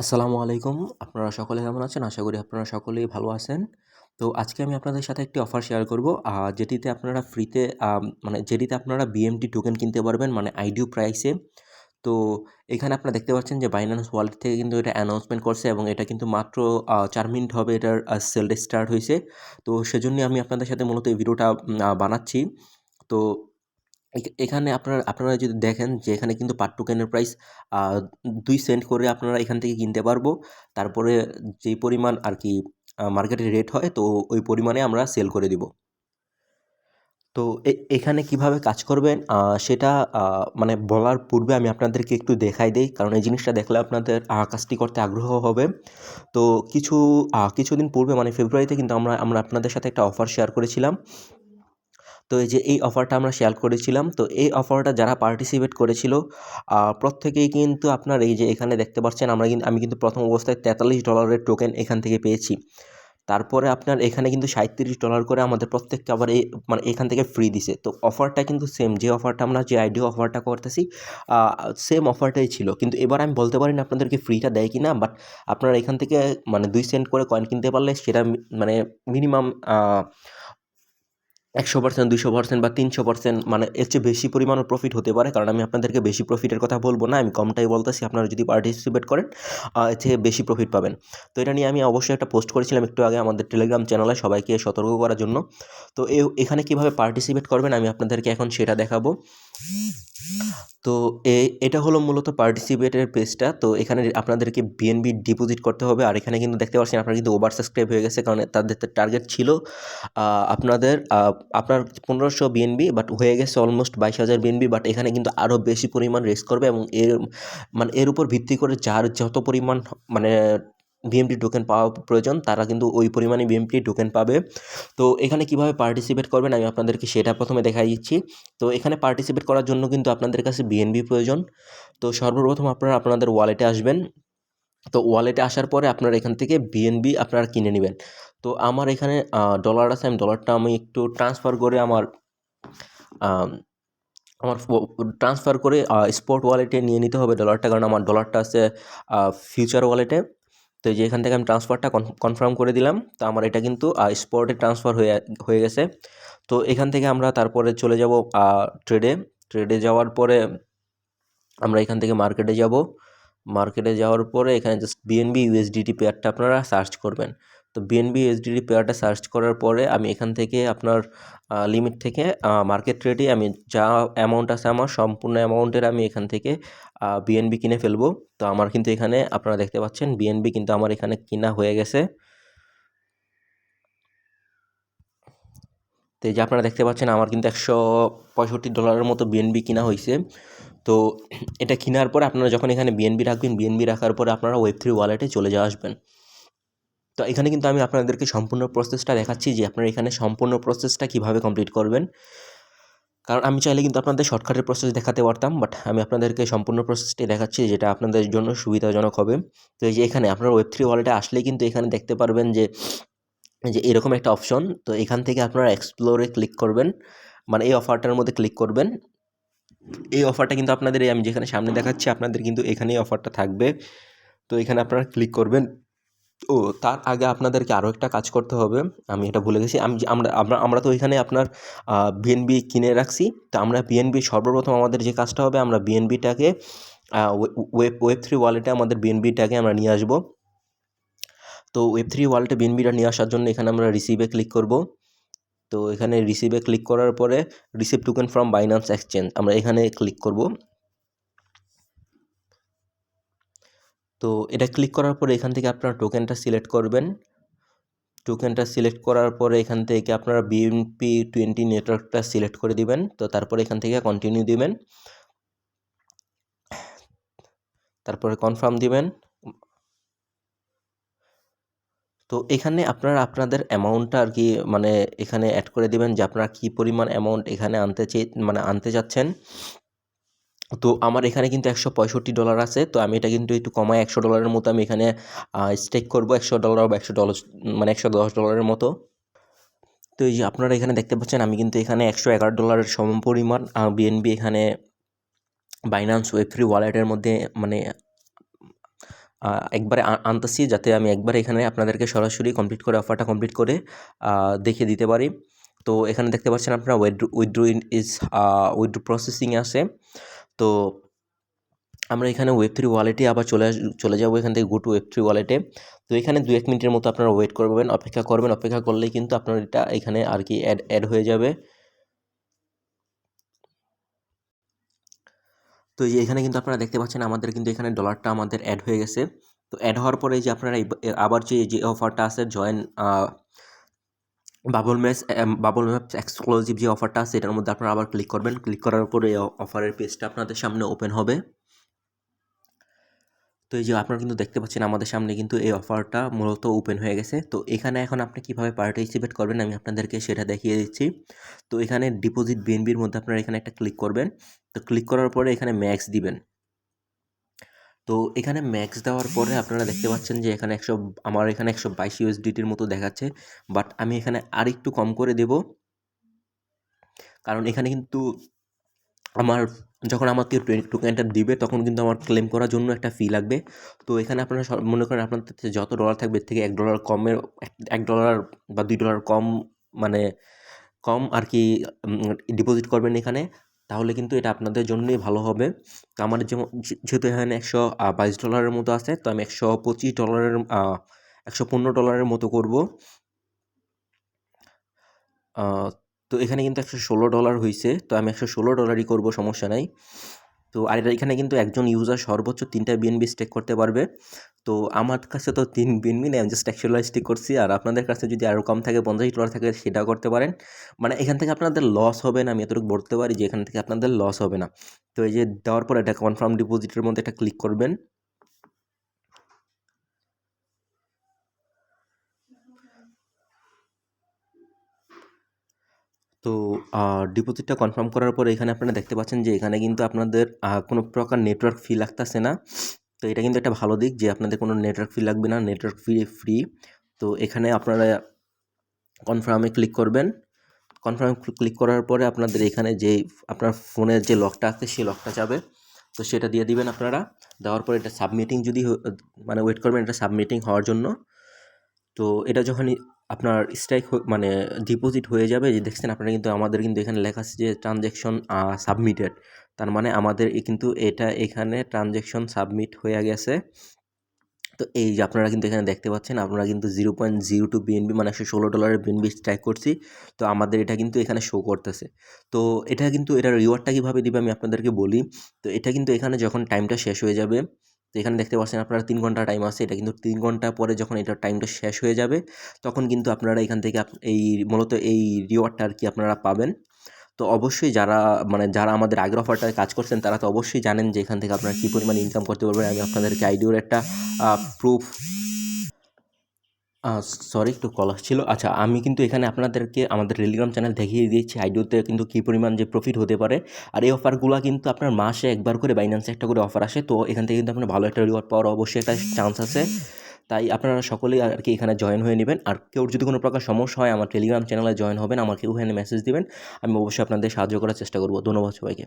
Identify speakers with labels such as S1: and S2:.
S1: আসসালামু আলাইকুম। আপনারা সকলে কেমন আছেন? আশা করি আপনারা সকলেই ভালো আছেন। তো আজকে আমি আপনাদের সাথে একটি অফার শেয়ার করব যেটিতে আপনারা ফ্রিতে মানে যেটিতে আপনারা বিএমটি টোকেন কিনতে পারবেন মানে আইডিও প্রাইসে তো এখানে আপনারা দেখতে পাচ্ছেন যে বাইন্যান্স ওয়ালেট থেকে কিন্তু এটা অ্যানাউন্সমেন্ট করছে এবং এটা কিন্তু মাত্র চার মিনিট হবে এটার সেলটা স্টার্ট হয়েছে। তো সেজন্য আমি আপনাদের সাথে মূলত এই ভিডিওটা বানাচ্ছি। তো এখানে আপনারা আপনারা যদি দেখেন যে এখানে কিন্তু পার টোকেনের প্রাইস দুই সেন্ট করে আপনারা এখান থেকে কিনতে পারব। তারপরে যেই পরিমাণ আর কি মার্কেটে রেট হয়, তো ওই পরিমাণে আমরা সেল করে দিব। তো এখানে কীভাবে কাজ করবেন? সেটা মানে বলার পূর্বে আমি আপনাদেরকে একটু দেখাই দেই, কারণ এই জিনিসটা দেখলে আপনাদের কাজটি করতে আগ্রহ হবে। তো কিছু কিছুদিন পূর্বে মানে ফেব্রুয়ারিতে কিন্তু আমরা আমরা আপনাদের সাথে একটা অফার শেয়ার করেছিলাম। তো এই যে এই অফারটা আমরা শেয়ার করেছিলাম, তো এই অফারটা যারা পার্টিসিপেট করেছিল প্রত্যেকেই কিন্তু আপনার এই যে এখানে দেখতে পাচ্ছেন, আমরা কিন্তু আমি কিন্তু প্রথম অবস্থায় তেতাল্লিশ ডলারের টোকেন এখান থেকে পেয়েছি। তারপরে আপনার এখানে কিন্তু সাঁত্রিশ ডলার করে আমাদের প্রত্যেককে আবার এই মানে এখান থেকে ফ্রি দিছে। তো অফারটা কিন্তু সেম যে অফারটা আমরা, যে আইডিয়া অফারটা করতেছি সেম অফারটাই ছিল। কিন্তু এবার আমি বলতে পারি না আপনাদেরকে ফ্রিটা দেয় কি না বাট আপনারা এখান থেকে মানে দুই সেন্ট করে কয়েন কিনতে পারলে সেটা মানে মিনিমাম একশো পার্সেন্ট দুশো পার্সেন্ট বা তিনশো পার্সেন্ট মানে এর চেয়ে বেশি পরিমাণ প্রফিট হতে পারে। কারণ আমি আপনাদেরকে বেশি প্রফিটের কথা বলব না, আমি কমটাই বলতেছি, আপনারা যদি পার্টিসিপেট করেন এর চেয়ে বেশি প্রফিট পাবেন। তো এটা নিয়ে আমি অবশ্যই একটা পোস্ট করেছিলাম একটু আগে আমাদের টেলিগ্রাম চ্যানেলে সবাইকে সতর্ক করার জন্য। তো এখানে কীভাবে পার্টিসিপেট করবেন আমি আপনাদেরকে এখন সেটা দেখাবো। তো এটা হলো মূলত পার্টিসিপেটের পেজটা তো এখানে আপনাদেরকে বিএনবি ডিপোজিট করতে হবে। আর এখানে কিন্তু দেখতে পাচ্ছেন, আপনারা কিন্তু ওভার সাবস্ক্রাইব হয়ে গেছে, কারণ তাদের টার্গেট ছিল আপনাদের আপনার পনেরোশো বিএনবি বাট হয়ে গেছে অলমোস্ট বাইশ হাজার বিএনবি বাট এখানে কিন্তু আরও বেশি পরিমাণ রেস করবে এবং এর মানে এর উপর ভিত্তি করে যার যত পরিমাণ মানে বিএমটি টোকেন পাওয়া প্রয়োজন, তারা কিন্তু ওই পরিমাণে বিএমটি টোকেন পাবে। তো এখানে কীভাবে পার্টিসিপেট করবেন আমি আপনাদেরকে সেটা প্রথমে দেখাই দিচ্ছি। তো এখানে পার্টিসিপেট করার জন্য কিন্তু আপনাদের কাছে বিএনবি প্রয়োজন। তো সর্বপ্রথম আপনারা আপনাদের ওয়ালেটে আসবেন। তো ওয়ালেটে আসার পরে আপনারা এখান থেকে বিএনবি আপনারা কিনে নেবেন। তো আমার এখানে ডলার আছে, আমি ডলারটা আমি একটু ট্রান্সফার করে আমার আমার ট্রান্সফার করে স্পট ওয়ালেটে নিয়ে নিতে হবে ডলারটা কারণ আমার ডলারটা আছে ফিউচার ওয়ালেটে তো যে এখান থেকে আমি ট্রান্সফারটা কনফার্ম করে দিলাম। তো আমার এটা কিন্তু স্পটে ট্রান্সফার হয়ে হয়ে গেছে। তো এখান থেকে আমরা তারপরে চলে যাব ট্রেডে ট্রেডে যাওয়ার পরে আমরা এখান থেকে মার্কেটে যাব। মার্কেটে যাওয়ার পরে এখানে জাস্ট বিএনবি ইউএসডিটি পেয়ারটা আপনারা সার্চ করবেন। তো বিএনবি ইউএসডিটি পেয়ারটা সার্চ করার পরে আমি এখান থেকে আপনার লিমিট থেকে মার্কেট রেটে আমি যা অ্যামাউন্ট আছে আমার সম্পূর্ণ অ্যামাউন্টের আমি এখান থেকে বিএনবি কিনে ফেলব। তো আমার কিন্তু এখানে আপনারা দেখতে পাচ্ছেন বিএনবি কিন্তু আমার এখানে কিনা হয়ে গেছে। তো এই যে আপনারা দেখতে পাচ্ছেন আমার কিন্তু একশো পঁয়ষট্টি ডলারের মতো বিএনবি কিনা হয়েছে তো এটা কেনার পরে আপনারা যখন এখানে বিএনবি রাখবেন বিএনবি রাখার পরে আপনারা ওয়েব থ্রি ওয়ালেটে চলে যাওয়া আসবেন। তো এখানে কিন্তু আমি আপনাদেরকে সম্পূর্ণ প্রসেসটা দেখাচ্ছি যে আপনারা এখানে সম্পূর্ণ প্রসেসটা কীভাবে কমপ্লিট করবেন। কারণ আমি চাইলে কিন্তু আপনাদের শর্টকাটের প্রসেস দেখাতে পারতাম বাট আমি আপনাদেরকে সম্পূর্ণ প্রসেসটি দেখাচ্ছি যেটা আপনাদের জন্য সুবিধাজনক হবে। তো এই যে এখানে আপনার ওয়েব থ্রি ওয়ালেটে আসলেই কিন্তু এখানে দেখতে পারবেন যে যে এরকম একটা অপশন তো এখান থেকে আপনারা এক্সপ্লোরে ক্লিক করবেন মানে এই অফারটার মধ্যে ক্লিক করবেন। এই অফারটা কিন্তু আপনাদের আমি যেখানে সামনে দেখাচ্ছি, আপনাদের কিন্তু এখানেই অফারটা থাকবে। তো এখানে আপনারা ক্লিক করবেন। ও, তার আগে আপনাদেরকে আরও একটা কাজ করতে হবে। আমি এটা ভুলে গেছি। আমি আমরা আমরা আমরা তো এখানে আপনার বিএনবি কিনে রাখছি। তো আমরা বিএনবি সর্বপ্রথম আমাদের যে কাজটা হবে, আমরা বিএনবিটাকে ওয়েব ওয়েব থ্রি ওয়ালেটে আমাদের বিএনবিটাকে আমরা নিয়ে আসব। তো ওয়েব থ্রি ওয়ালেটে বিএনবিটা নিয়ে আসার জন্য এখানে আমরা রিসিভে ক্লিক করব। তো এখানে রিসিভে ক্লিক করার পরে receive token from Binance exchange আমরা এখানে ক্লিক করব। তো এটা ক্লিক করার পরে এখান থেকে আপনারা টোকেনটা সিলেক্ট করবেন। টোকেনটা সিলেক্ট করার পরে এখান থেকে আপনারা বিএনপি টোয়েন্টি নেটওয়ার্কটা সিলেক্ট করে দিবেন। তো তারপরে এখান থেকে কন্টিনিউ দিবেন। তারপরে কনফার্ম দিবেন। তো এখানে আপনারা আপনাদের অ্যামাউন্টটা আর কি মানে এখানে অ্যাড করে দিবেন যে আপনারা কী পরিমাণ অ্যামাউন্ট এখানে আনতে চেয়ে মানে আনতে যাচ্ছেন। তো আমার এখানে কিন্তু একশো পঁয়ষট্টি ডলার আছে, তো আমি এটা কিন্তু একটু কমায় একশো ডলারের মতো আমি এখানে স্টেক করব, একশো ডলার বা একশো ডলার মানে একশো দশ ডলারের মতো। তো এই যে আপনারা এখানে দেখতে পাচ্ছেন, আমি কিন্তু এখানে একশো এগারো ডলারের সম পরিমাণ বিএনবি এখানে বাইন্যান্স ওয়েব ফ্রি ওয়ালেটের মধ্যে মানে একবারে আনতেছি, যাতে আমি একবারে এখানে আপনাদেরকে সরাসরি কমপ্লিট করে অফারটা কমপ্লিট করে দেখে দিতে পারি। তো এখানে দেখতে পাচ্ছেন আপনারা উইথড্রু উইথড্রু ইজ উইথড্রু প্রসেসিংয়ে আছে। তো আমরা এখানে ওয়েব থ্রি ওয়ালেটে আবার চলে চলে যাব এখান থেকে গো টু ওয়েব থ্রি ওয়ালেটে তো এখানে দু এক মিনিটের মতো আপনারা ওয়েট করবেন অপেক্ষা করবেন, অপেক্ষা করলেই কিন্তু আপনার এটা এখানে আর কি অ্যাড অ্যাড হয়ে যাবে। তো এই এখানে কিন্তু আপনারা দেখতে পাচ্ছেন, আমাদের কিন্তু এখানে ডলারটা আমাদের অ্যাড হয়ে গেছে। তো অ্যাড হওয়ার পরে যে আপনারা আবার যে যে অফারটা আছে join bubble match bubble maps exclusive যে অফারটা আছে, এটার মধ্যে আপনারা আবার ক্লিক করবেন। ক্লিক করার পরে এই অফারের পেজটা আপনাদের সামনে ওপেন হবে। তো এই যে আপনারা কিন্তু দেখতে পাচ্ছেন, আমাদের সামনে কিন্তু এই অফারটা মূলত ওপেন হয়ে গেছে। তো এখানে এখন আপনি কীভাবে পার্টিসিপেট করবেন, আমি আপনাদেরকে সেটা দেখিয়ে দিচ্ছি। তো এখানে ডিপোজিট বিএনবির মধ্যে আপনারা এখানে একটা ক্লিক করবেন। তো ক্লিক করার পরে এখানে ম্যাক্স দিবেন। তো এখানে ম্যাক্স দেওয়ার পরে আপনারা দেখতে পাচ্ছেন যে এখানে একশো, আমার এখানে একশো বাইশ ইউএসডিটির মতো দেখাচ্ছে। বাট আমি এখানে আরেকটু কম করে দেব। কারণ এখানে কিন্তু আমার, যখন আমাকে টোকেনটা দিবে, তখন কিন্তু আমার ক্লেম করার জন্য একটা ফি লাগবে। তো এখানে আপনারা সব- মনে করেন আপনাদের যত ডলার থাকবে থেকে এক ডলার কমের, এক ডলার বা দুই ডলার কম মানে কম আর কি ডিপোজিট করবেন এখানে। তাহলে কিন্তু এটা আপনাদের জন্যই ভালো হবে। তো আমার যেমন যেহেতু এখানে একশো বাইশ ডলারের মতো আছে, তো আমি একশো পঁচিশ ডলারের একশো পনেরো ডলারের মতো করব। তো এখানে কিন্তু একশো ষোলো ডলার হয়েছে তো আমি একশো ষোলো ডলারই করব, সমস্যা নাই। তো আর এখানে কিন্তু একজন ইউজার সর্বোচ্চ তিনটা বিএনবি স্টেক করতে পারবে। তো আমার কাছে তো তিন বিএনবি নেই, আমি জাস্ট একশো স্টেক করছি। আর আপনাদের কাছে যদি আরও কম থাকে, পঞ্চাশ ডলার থাকে সেটা করতে পারেন। মানে এখান থেকে আপনাদের লস হবে না, আমি এতটুকু বলতে পারি যে এখান থেকে আপনাদের লস হবে না। তো এই যে দেওয়ার পর এটা কনফার্ম ডিপোজিটের মধ্যে এটা ক্লিক করবেন। তো ডিপোজিটটা কনফার্ম করার পরে এখানে আপনারা দেখতে পাচ্ছেন যে এখানে কিন্তু আপনাদের কোনো প্রকার নেটওয়ার্ক ফি লাগতেছে না। তো এটা কিন্তু একটা ভালো দিক যে আপনাদের কোনো নেটওয়ার্ক ফি লাগবে না নেটওয়ার্ক ফি ফ্রি তো এখানে আপনারা কনফার্মে ক্লিক করবেন। কনফার্ম ক্লিক করার পরে আপনাদের এখানে যে আপনার ফোনের যে লকটা আছে সেই লকটা যাবে। তো সেটা দিয়ে দিবেন আপনারা। দেওয়ার পরে এটা সাবমিটিং যদি মানে ওয়েট করবেন এটা সাবমিটিং হওয়ার জন্য। তো এটা যখনই আপনার স্ট্রাইক মানে ডিপোজিট হয়ে যাবে। যে দেখছেন আপনারা কিন্তু, আমাদের কিন্তু এখানে লেখা আছে যে ট্রানজ্যাকশন সাবমিটেড তার মানে আমাদের কিন্তু এটা এখানে ট্রানজ্যাকশন সাবমিট হয়ে গেছে। তো এই যে আপনারা কিন্তু এখানে দেখতে পাচ্ছেন, আপনারা কিন্তু zero point zero two BNB মানে একশো ষোলো ডলারের বিএনবি স্ট্রাইক করছি। তো আমাদের এটা কিন্তু এখানে শো করতেছে। তো এটা কিন্তু এটার রিওয়ার্ডটা কীভাবে দিবে আমি আপনাদেরকে বলি। তো এটা কিন্তু এখানে যখন টাইমটা শেষ হয়ে যাবে তো এখানে দেখতে পাচ্ছেন আপনার তিন ঘণ্টা টাইম আছে। এটা কিন্তু তিন ঘণ্টা পরে যখন এটার টাইমটা শেষ হয়ে যাবে, তখন কিন্তু আপনারা এখান থেকে এই মূলত এই রিওয়ার্ডটা আর কি আপনারা পাবেন। তো অবশ্যই যারা মানে যারা আমাদের আগের অফারটায় কাজ করছেন, তারা তো অবশ্যই জানেন যে এখান থেকে আপনারা কী পরিমাণ ইনকাম করতে পারবেন। আমি আপনাদেরকে আইডিওর একটা প্রুফ সরি একটু কল আসছিল। আচ্ছা আমি কিন্তু এখানে আপনাদেরকে আমাদের টেলিগ্রাম চ্যানেল দেখিয়ে দিয়েছি, আইডিওতে কিন্তু কী পরিমাণ যে প্রফিট হতে পারে। আর এই অফারগুলো কিন্তু আপনার মাসে একবার করে বাইন্যান্সে একটা করে অফার আসে, তো এখান থেকে কিন্তু আপনার ভালো একটা রিওয়ার্ড পাওয়ার অবশ্যই একটা চান্স আছে। তাই আপনারা সকলেই আর কি এখানে জয়েন হয়ে নেবেন। আর কেউ যদি কোনো প্রকার সমস্যা হয়, আমার টেলিগ্রাম চ্যানেলে জয়েন হবেন, আমাকে ওখানে মেসেজ দিবেন। আমি অবশ্যই আপনাদের সাহায্য করার চেষ্টা করব। ধন্যবাদ সবাইকে।